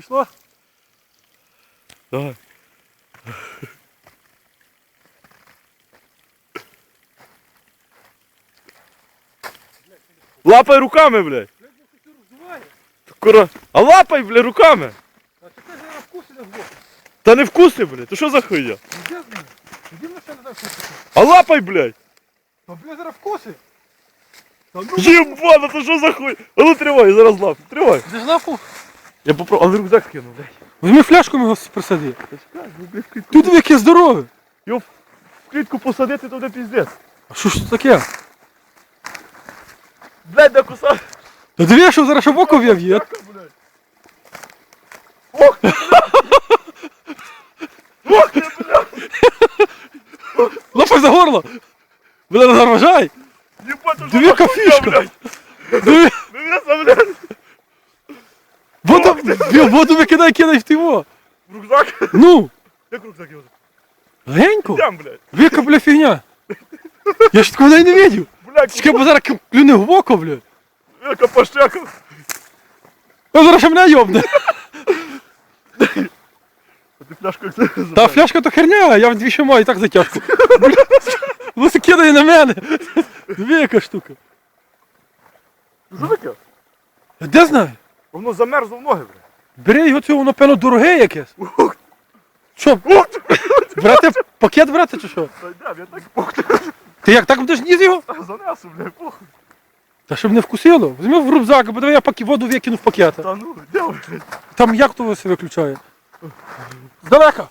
Пішло? Давай. Лапай руками, блядь. Роздуває. Кура. А лапай, блядь, руками. А ти кажеш, я вкуси не збоку. Та не вкусний, блядь. То що за хуйня? Ну де з ним? Іди мене ще не дай вкуси. А лапай, блядь. Та бля, зараз вкуси. Та ну, Єбана, то що за хуй? А ну тривай, зараз лап. Тривай. де ж лапу? Я попробую, але рюкзак кинув, блядь. Візьми фляжку його присади. Та чекай, ну, блядь, в клітку- Ти яке здорове. Його в клітку посадити, то буде піздець. А що ж це таке? Блядь, де кусав. Та диви, що зараз око в'яв'є. Блядь. Ох ти, блядь. Ох ти, блядь. Лапай за горло. Бля, не заважай. Єбать, Диви, яка фішка. блядь. Диви, Дивися, блядь. Бля, воду викидай, кидай в тиво. Рюкзак. Ну, Як рюкзак його? легенько. Йдем, блядь. Віка, бля, фігня. Я ж такого навіть не видів. Блядь, Чекай, бо зараз клюне в око, бля. яка пащака. А зараз ще мене йобне. А ти фляжку як це Та забрав? фляжка то херня, я вдвічі ще маю і так затяжку. Бля, Ну це кидає на мене. Диви, яка штука. Що таке? Де знаю? Воно замерзло в ноги, блядь. Бери його цього, напевно, дороге якесь. Що, брати пакет брати чи що? Та йдем, я так пух. Ти як так будеш ніс його? Занесу, бля, похуй. Та щоб не вкусило. Візьми в рюкзак, бо давай я паки воду викину в пакет. Та ну, де, блядь. Там як то все виключає? Здалека.